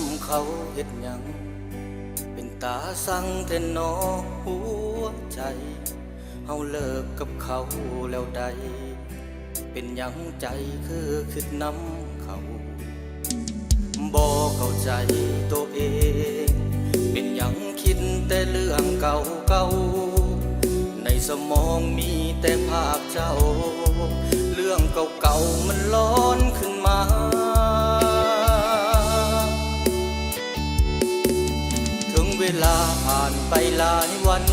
ำเขาเฮ็ดหยัง เป็นตาสั่งแทนนอหัวใจ เฮาเลิกกับเขาแล้วใด เป็นหยังใจคือคิดนำเขาบ่เข้าใจตัวเอง เป็นหยังคิดแต่เรื่องเก่าเก่าๆในสมองมีแต่ภาพเจ้า เรื่องเก่าๆมันร้อนขึ้น ไปหลายวัน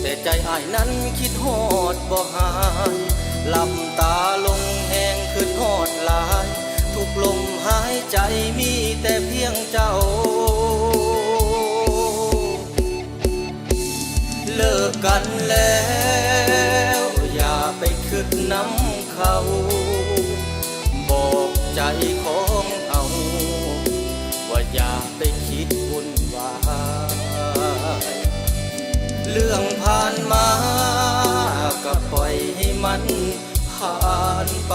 แต่ใจอ้ายนั้นคิดฮอดบ่หายหลับตาลงแหงขึ้นฮอดหลาย ทุกลมหายใจมีแต่เพียงเจ้า เลิกกันแล้ว อย่าไปคิดน้ำเขา บอกใจของเอา ว่าอย่าไปคิดวุ่นวาย รื่องผ่านมาก็ปล่อยให้มันผ่านไป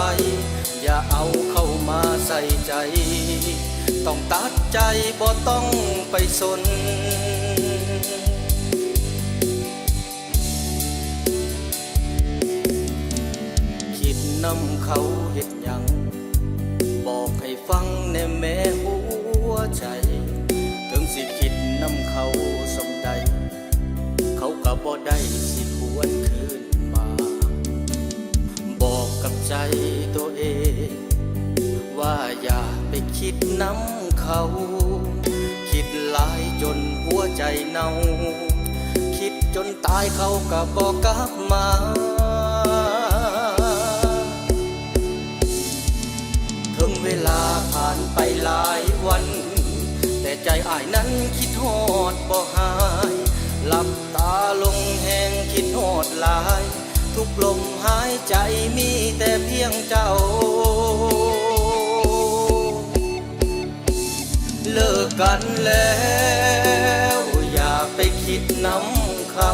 อย่าเอาเข้ามาใส่ใจ ต้องตัดใจบ่ต้องไปสนคิดนำเขาเห็ด วนคืนมา บอกกับใจตัวเอง ว่าอย่าไปคิดน้ำเขา คิดหลายจนหัวใจเน่า คิดจนตายเขาก็บอกกลับมาถึงเวลาผ่านไปหลายวัน แต่ใจอ้ายนั้นคิดฮอดบ่หาย หลับตาลงแหง คิดโอดลาย ทุกลมหายใจมีแต่เพียงเจ้า เลิกกันแล้ว อย่าไปคิดน้ำเขา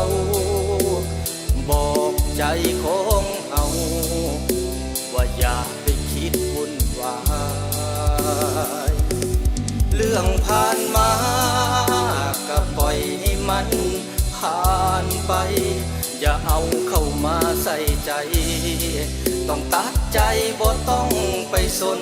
ส่ใจ ต้องตัดใจบ่ต้องไปสน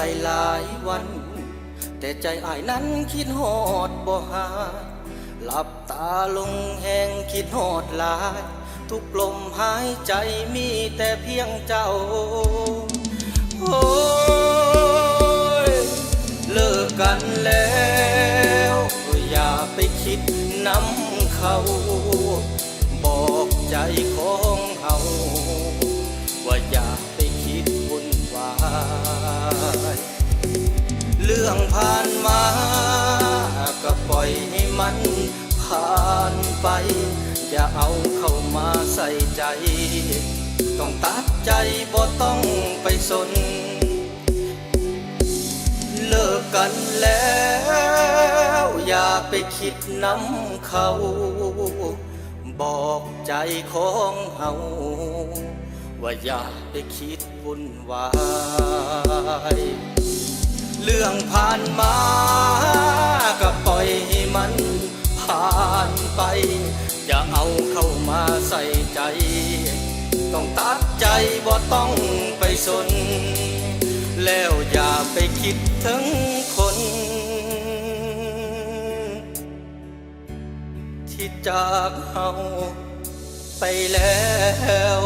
ไปหลายวัน แต่ใจอายนั้นคิดฮอดบ่หาหลับตาลงแหงคิดฮอดหลาย ทุกลมหายใจมีแต่เพียงเจ้า โอ้ย เลิกกันแล้ว อย่าไปคิดน้ำเขา ผ่านไป อย่าเอาเข้ามาใส่ใจ ต้องตัดใจบ่ต้องไปสน เลิกกันแล้ว อย่าไปคิดน้ำเขา บอกใจของเฮาว่าอย่าไปคิดวุ่นวาย เรื่องผ่านมา บ่ต้องไปสน แล้วอย่าไปคิดถึงคน ที่จากเฮาไปแล้ว